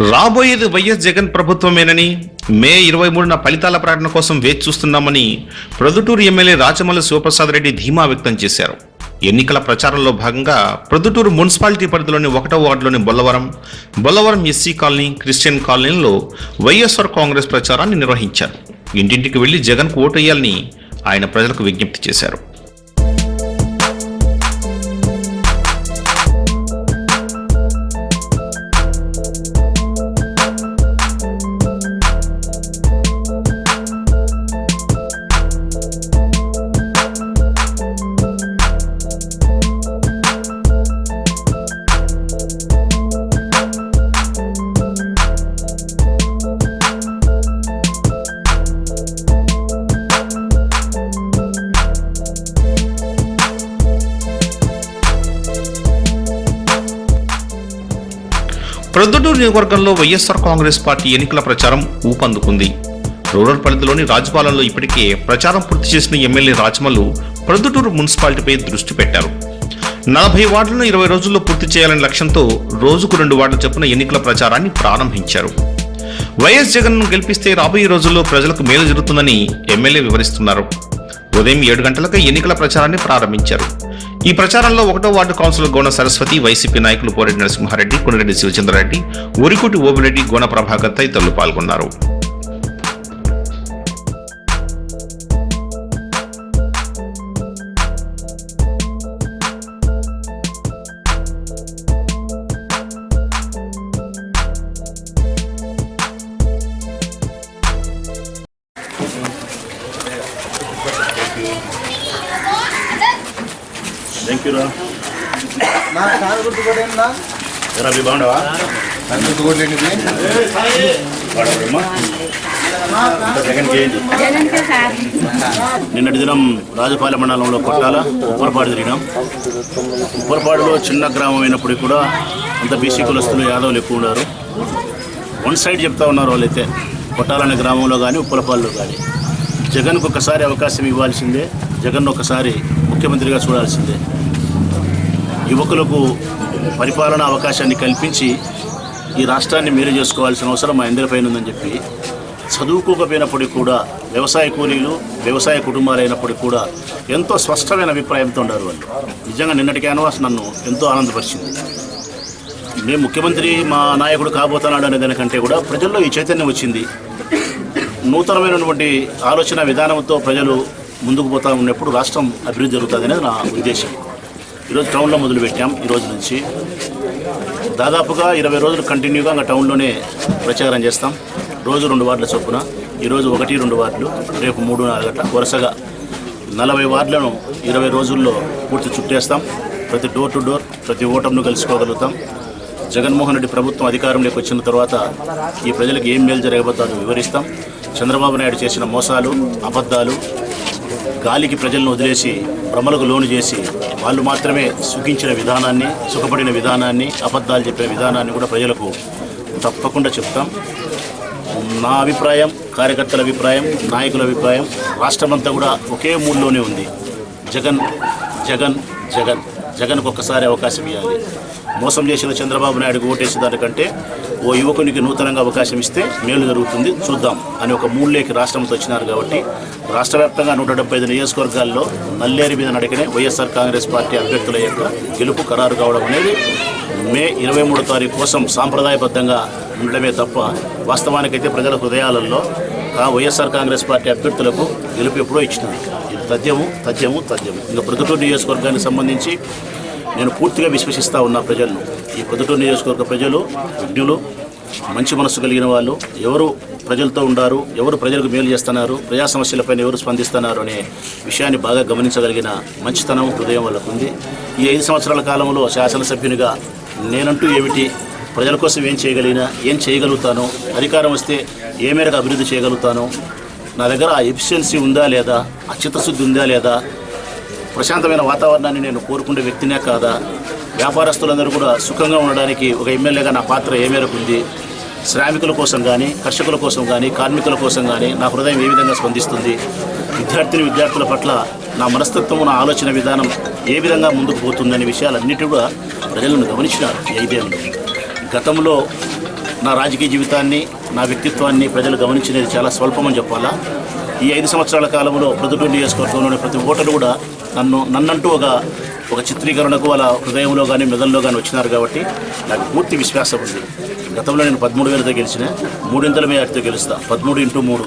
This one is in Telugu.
రాబోయేది వైఎస్ జగన్ ప్రభుత్వమేనని మే ఇరవై మూడున ఫలితాల ప్రకటన కోసం వేచి చూస్తున్నామని ప్రొద్దుటూరు ఎమ్మెల్యే రాచమల్లి శివప్రసాద్ రెడ్డి ధీమా వ్యక్తం చేశారు. ఎన్నికల ప్రచారంలో భాగంగా ప్రొద్దుటూరు మున్సిపాలిటీ పరిధిలోని ఒకటో వార్డులోని Bollavaram Bollavaram SC colony Christian కాలనీలో వైఎస్ఆర్ కాంగ్రెస్ ప్రచారాన్ని నిర్వహించారు. ఇంటింటికి వెళ్ళి జగన్కు ఓటు వేయాలని ఆయన ప్రజలకు విజ్ఞప్తి చేశారు. ప్రొద్దుటూరు నియోజకవర్గంలో వైఎస్ఆర్ కాంగ్రెస్ పార్టీ ఎన్నికల ప్రచారం ఊపందుకుంది. రూరల్ పరిధిలోని రాజపాలెంలో ఇప్పటికే ప్రచారం పూర్తి చేసిన ఎమ్మెల్యే రాజమల్లు ప్రొద్దుటూరు మున్సిపాలిటీపై దృష్టి పెట్టారు. నలభై వార్డులను ఇరవై రోజుల్లో పూర్తి చేయాలనే లక్ష్యంతో రోజుకు రెండు వార్డుల చొప్పున ఎన్నికల ప్రచారాన్ని ప్రారంభించారు. వైఎస్ జగన్ను గెలిపిస్తే రాబోయే రోజుల్లో ప్రజలకు మేలు జరుగుతుందని ఎమ్మెల్యే వివరిస్తున్నారు. ఉదయం ఏడు గంటలకు ఎన్నికల ప్రచారాన్ని ప్రారంభించారు. ఈ ప్రచారంలో ఒకటో వార్డు కౌన్సిలర్ గోన సరస్వతి వైసీపీ నాయకులు పోరెడ్డి నరసింహారెడ్డి కొనిరెడ్డి శివచంద్రారెడ్డి ఉరికుటి ఓబిరెడ్డి గోన ప్రభాకర్ తదితరులు పాల్గొన్నారు. థ్యాంక్ యూ బాగుండవా? నిన్నటి దినం రాజపాలెం మండలంలో కొట్టాల ఉప్పరపాడు తిరిగినాం ఉప్పరపాడులో చిన్న గ్రామం అయినప్పటికీ కూడా అంత బీసీ కులస్తులు యాదవులు ఎక్కువ ఉన్నారు. వన్ సైడ్ చెప్తా ఉన్నారు వాళ్ళైతే కొట్టాలనే గ్రామంలో కానీ ఉప్పలపాడులో కానీ జగన్కు ఒకసారి అవకాశం ఇవ్వాల్సిందే జగన్ ఒకసారి ముఖ్యమంత్రిగా చూడాల్సిందే. యువకులకు పరిపాలన అవకాశాన్ని కల్పించి ఈ రాష్ట్రాన్ని మేలు చేసుకోవాల్సిన అవసరం మా అందరిపైన ఉందని చెప్పి చదువుకోకపోయినప్పటికీ కూడా వ్యవసాయ కూలీలు వ్యవసాయ కుటుంబాలు అయినప్పటికీ కూడా ఎంతో స్పష్టమైన అభిప్రాయంతో ఉన్నారు వాళ్ళు. నిజంగా నిన్నటి క్యాన్వాస్ నన్ను ఎంతో ఆనందపరిచింది. మేము ముఖ్యమంత్రి మా నాయకుడు కాబోతున్నాడు అనే దానికంటే కూడా ప్రజల్లో ఈ చైతన్యం వచ్చింది. నూతనమైనటువంటి ఆలోచన విధానంతో ప్రజలు ముందుకు పోతా ఉన్నప్పుడు రాష్ట్రం అభివృద్ధి జరుగుతుంది అనేది నా ఉద్దేశం. ఈరోజు టౌన్లో మొదలుపెట్టాం. ఈ రోజు నుంచి దాదాపుగా ఇరవై రోజులు కంటిన్యూగా ఇంకా టౌన్లోనే ప్రచారం చేస్తాం. రోజు రెండు వార్డుల చొప్పున ఈరోజు ఒకటి రెండు వార్డులు రేపు మూడు నాలుగట. వరుసగా నలభై వార్డులను ఇరవై రోజుల్లో పూర్తి చుట్టేస్తాం. ప్రతి డోర్ టు డోర్ ప్రతి ఓటర్ను కలుసుకోగలుగుతాం. జగన్మోహన్ రెడ్డి ప్రభుత్వం అధికారంలోకి వచ్చిన తర్వాత ఈ ప్రజలకు ఏం మేలు జరగబోతుందో వివరిస్తాం. చంద్రబాబు నాయుడు చేసిన మోసాలు అబద్ధాలు గాలికి ప్రజలను వదిలేసి భ్రమలకు లోను చేసి వాళ్ళు మాత్రమే సుఖించిన విధానాన్ని సుఖపడిన విధానాన్ని అబద్ధాలు చెప్పిన విధానాన్ని కూడా ప్రజలకు తప్పకుండా చెప్తాం. నా అభిప్రాయం కార్యకర్తల అభిప్రాయం నాయకుల అభిప్రాయం రాష్ట్రమంతా కూడా ఒకే మూడ్లోనే ఉంది. జగన్ జగన్ జగన్. జగన్కు ఒక్కసారి అవకాశం ఇవ్వాలి. మోసం చేసిన చంద్రబాబు నాయుడుకు ఓటేసే దానికంటే ఓ యువకునికి నూతనంగా అవకాశం ఇస్తే మేలు జరుగుతుంది. చూద్దాం అని ఒక మూడులేకి రాష్ట్రంతో వచ్చినారు కాబట్టి రాష్ట్ర వ్యాప్తంగా నూట డెబ్బై ఐదు నియోజకవర్గాల్లో నల్లేరు మీద నడికనే వైఎస్ఆర్ కాంగ్రెస్ పార్టీ అభ్యర్థుల యొక్క గెలుపు ఖరారు కావడం అనేది మే ఇరవై మూడో తారీఖు కోసం సాంప్రదాయబద్ధంగా ఉండడమే తప్ప వాస్తవానికైతే ప్రజల హృదయాలలో వైఎస్ఆర్ కాంగ్రెస్ పార్టీ అభ్యర్థులకు గెలుపు ఎప్పుడో ఇచ్చినారు. తథ్యము తథ్యము తథ్యము. ఇంకా ప్రొద్దుటూరు నియోజకవర్గానికి సంబంధించి నేను పూర్తిగా విశ్వసిస్తూ ఉన్న ప్రజలను ఈ ప్రొద్దుటూరు నియోజకవర్గ ప్రజలు విజ్ఞులు మంచి మనసు కలిగిన వాళ్ళు ఎవరు ప్రజలతో ఉండారు ఎవరు ప్రజలకు మేలు చేస్తున్నారు ప్రజా సమస్యలపైన ఎవరు స్పందిస్తున్నారు అనే విషయాన్ని బాగా గమనించగలిగిన మంచితనం హృదయం వాళ్ళకు ఉంది ఈ ఐదు సంవత్సరాల కాలంలో శాసనసభ్యునిగా నేనంటూ ఏమిటి? ప్రజల కోసం ఏం చేయగలిగినా ఏం చేయగలుగుతాను అధికారం వస్తే ఏ మేరకు అభివృద్ధి చేయగలుగుతాను నా దగ్గర ఆ ఎఫిషియన్సీ ఉందా లేదా? ఆ చిత్తశుద్ధి ఉందా లేదా? ప్రశాంతమైన వాతావరణాన్ని నేను కోరుకునే వ్యక్తినే కాదా? వ్యాపారస్తులందరూ కూడా సుఖంగా ఉండడానికి ఒక ఎమ్మెల్యేగా నా పాత్ర ఏ మేరకు ఉంది? శ్రామికుల కోసం కానీ కర్షకుల కోసం కానీ కార్మికుల కోసం కానీ నా హృదయం ఏ విధంగా స్పందిస్తుంది? విద్యార్థిని విద్యార్థుల పట్ల నా మనస్తత్వం నా ఆలోచన విధానం ఏ విధంగా ముందుకు పోతుందనే విషయాలన్నిటి కూడా ప్రజలను గమనించినారు. ఈ ఐదేళ్ళు గతంలో నా రాజకీయ జీవితాన్ని నా వ్యక్తిత్వాన్ని ప్రజలు గమనించినది చాలా స్వల్పమని చెప్పాలా? ఈ ఐదు సంవత్సరాల కాలంలో ప్రొద్దుటూరు నియోజకవర్గంలోని ప్రతి ఓటరు కూడా నన్ను నన్నంటూ ఒక ఒక చిత్రీకరణకు అలా హృదయంలో కానీ మెదల్లో కానీ వచ్చినారు కాబట్టి నాకు పూర్తి విశ్వాసం ఉంది. గతంలో నేను పదమూడు వేలతో గెలిచిన మూడింతల మేరతో గెలుస్తా. పదమూడు ఇంటూ మూడు.